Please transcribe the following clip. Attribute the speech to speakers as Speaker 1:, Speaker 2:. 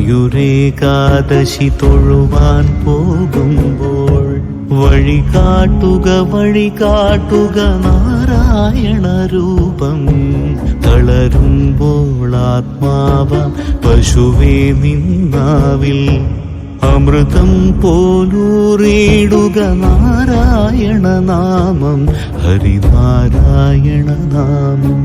Speaker 1: ഗുരുവായൂരേകാദശി തൊഴുവാൻ പോകുമ്പോൾ വഴി കാട്ടുക വഴി കാട്ടുക നാരായണ രൂപം തളരുമ്പോൾ ആത്മാവ പശുവേ നിന്നാവിൽ അമൃതം പോലൂറിയിടുക നാരായണ നാമം ഹരിനാരായണ നാമം.